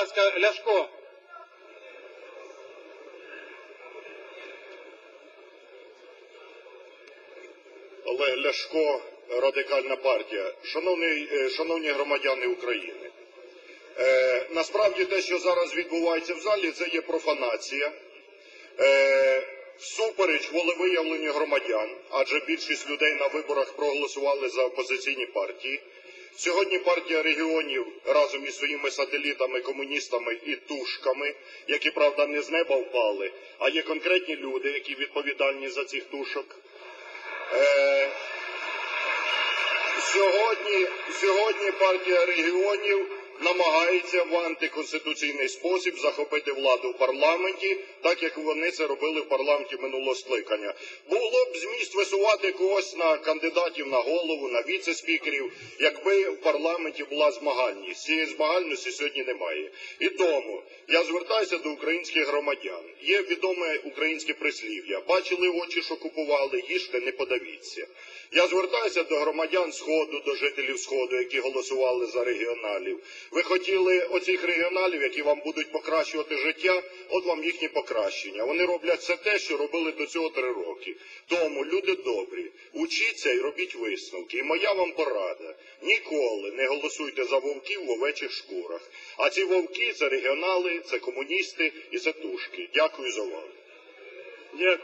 ласка, Ляшко. Олег Ляшко, Радикальна партія. Шановний, е, шановні громадяни України, е, насправді те, що зараз відбувається в залі, це є профанація. Е, всупереч волевиявленню громадян, адже більшість людей на виборах проголосували за опозиційні партії. Сьогодні партія регіонів разом із своїми сателітами, комуністами і тушками, які правда не з неба впали, а є конкретні люди, які відповідальні за цих тушок. Е, Сьогодні, сьогодні партія регіонів намагається в антиконституційний спосіб захопити владу в парламенті, так як вони це робили в парламенті минулого скликання. Було б зміст висувати когось на кандидатів на голову, на віце-спікерів, якби в парламенті була змагальність. Цієї змагальності сьогодні немає. І тому я звертаюся до українських громадян. Є відоме українське прислів'я: бачили очі, що купували, їжте, не подавіться. Я звертаюся до громадян Сходу, до жителів Сходу, які голосували за регіоналів. Ви хотіли оцих регіоналів, які вам будуть покращувати життя, от вам їхні покращення. Вони роблять все те, що робили до цього три роки. Тому, люди добрі, учіться і робіть висновки. І моя вам порада: ніколи не голосуйте за вовків в овечих шкурах. А ці вовки це регіонали, це комуністи і це тушки. Дякую за увагу.